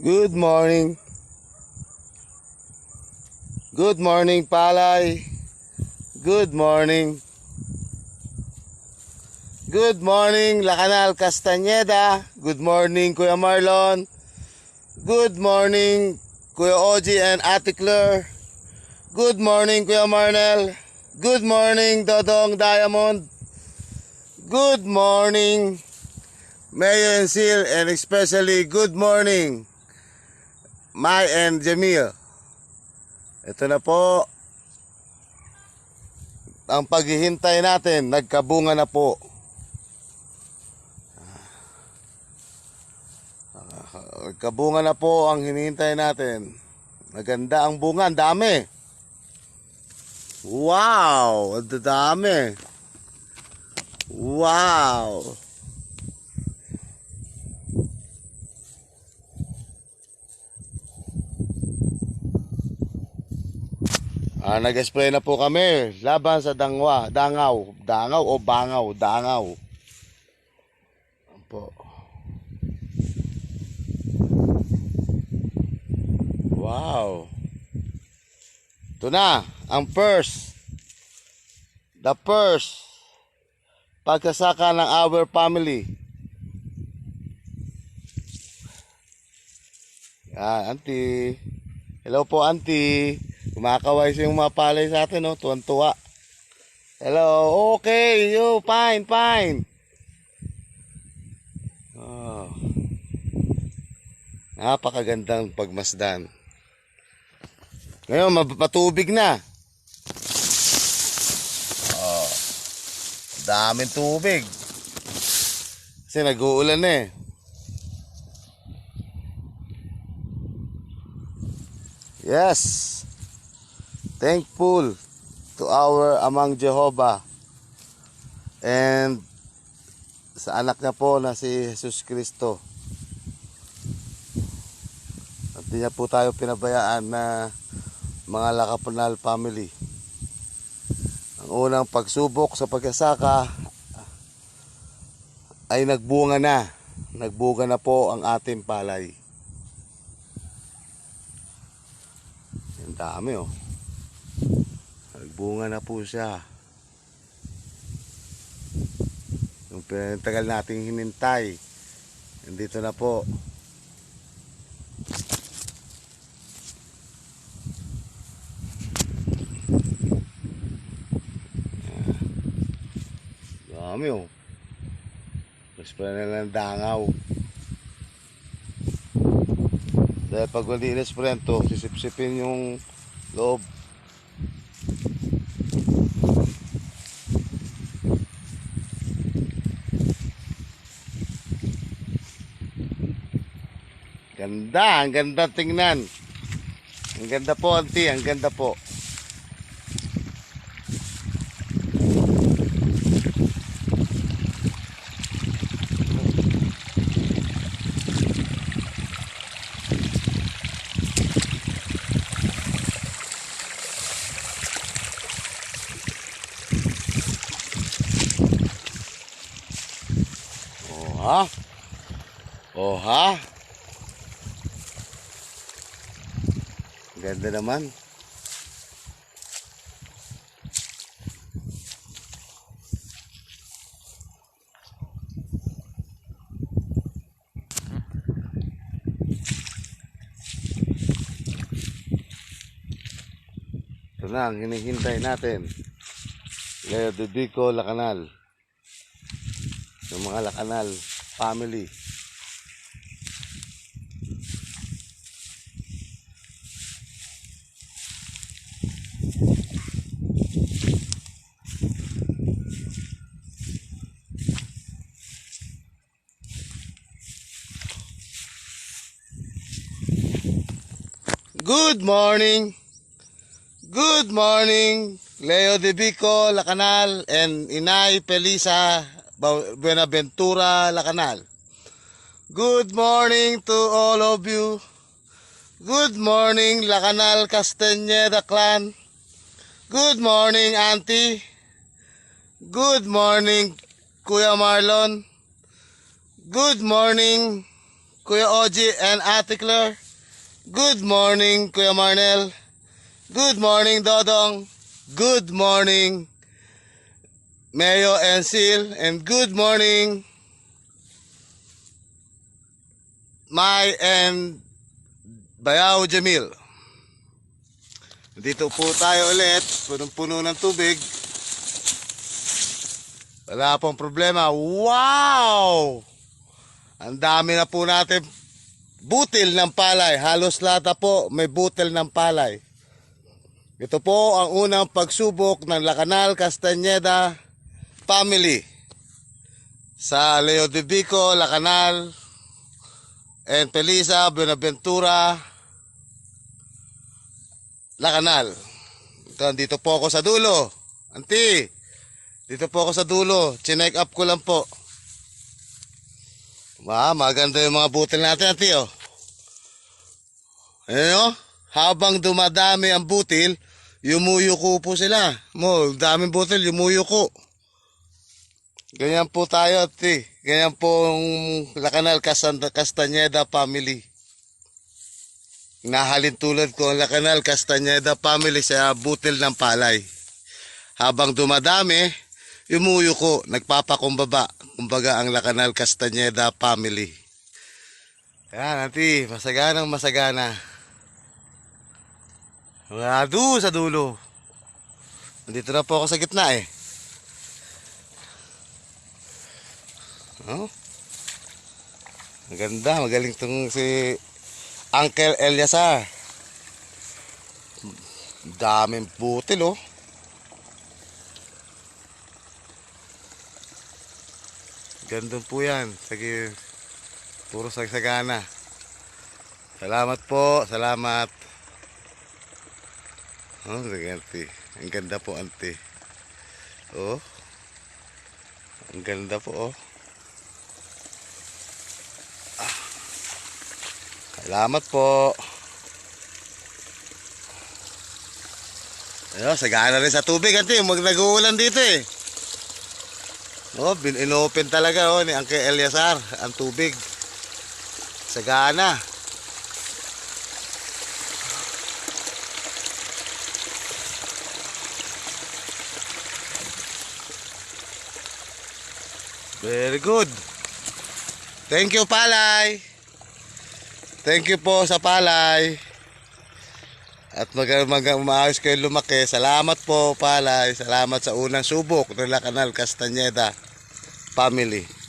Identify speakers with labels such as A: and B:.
A: Good morning. Good morning, Palay. Good morning. Good morning, Lacanal Castañeda. Good morning, Kuya Marlon. Good morning, Kuya Oji and Ate Claire. Good morning, Kuya Marnel. Good morning, Dodong Diamond. Good morning, Mayor and Seal, and especially good morning, Mai and Jamil. Ito na po. Ang paghihintay natin, nagkabunga na po. Ah, Nagkabunga na po ang hinihintay natin. Maganda ang bunga, ang dami. Wow, ang dami. Wow. Ah, nag-spray na po kami laban sa dangwa, dangaw, dangaw o bangaw, dangaw. Po. Wow. Ito na, ang first. The first pagkasaka ng our family. Yan, auntie. Hello po, auntie. Kumakaway siya yung mga palay sa atin, no? Tuwan-tuwa. Hello, okay, yo, fine, fine. Oh. Napakagandang pagmasdan. Ngayon, mapatubig na. Oh. Daming tubig. Kasi nag-uulan na eh. Yes. Thankful to our among Jehovah and sa anak niya po na si Jesus Kristo. At niya po tayo pinabayaan na mga Lakapunal family. Ang unang pagsubok sa pagkasaka ay nagbunga na. Nagbunga na po ang ating palay. Ang dami oh. Nagbunga na po siya. Yung pinatagal nating hinintay. Nandito na po. Dami oh. Mas pa na lang dangaw. Dahil pag malinis pa rin to, sisipsipin yung loob. Ganda, ang ganda tingnan. Ang ganda po, auntie, ang ganda po. Oh, ha? Oh, ha? Ganda naman. Ito na ang hinihintay natin. Leo de Bico, Lacanal. Yung mga Lacanal family. Good morning. Good morning, Leo de Bico, Lacanal, and Inay Pelisa Buenaventura, Lacanal. Good morning to all of you. Good morning, Lacanal Castañeda clan. Good morning, Auntie. Good morning, Kuya Marlon. Good morning, Kuya Oji and Ate Claire. Good morning, Kuya Marnel. Good morning, Dodong. Good morning, Mayo and Sil. And good morning, Mai and Bayaw Jamil. Dito po tayo ulit, punong-puno ng tubig. Wala pong problema. Wow! Ang dami na po natin butil ng palay. Halos lahat na po may butil ng palay. Ito po ang unang pagsubok ng Lacanal Castañeda family sa Leo de Vico, Lacanal, and Pelisa, Buenaventura, Lacanal. Ito, dito po ako sa dulo. Auntie, dito po ako sa dulo. Chinek up ko lang po. Ma, maganda yung mga butil natin, auntie, oh. Ayan, oh. Habang dumadami ang butil, yumuyuko po sila. Mo, daming butil, yumuyuko. Ganyan po tayo, ate. Ganyan po ang Lacanal Castan- Castañeda family. Nahalin tulad ko ang Lacanal Castañeda family sa butil ng palay. Habang dumadami, yumuyuko, nagpapakumbaba. Kumbaga ang Lacanal Castañeda family. Yan, ate, masaganang masagana. Wala doon sa dulo. Nandito na po ako sa gitna eh. Oh. Maganda, magaling tong si Uncle Eliasar. Daming butil oh. Gandun po yan. Sige, puro sagsagana. Salamat po, salamat. Oh, sige, auntie. Ang ganda po, auntie. Oh. Ang ganda po, oh. Ah. Salamat po. Ayun, sagana rin sa tubig, auntie. Mag nag-uulan dito, eh. Oh, bin inopen talaga, oh, ni Uncle Eliasar, ang tubig. Sagana. Very good. Thank you, Palay. Thank you po sa Palay. At mag, mag maayos kayo lumaki. Salamat po, Palay. Salamat sa unang subok ng Lacanal Castañeda family.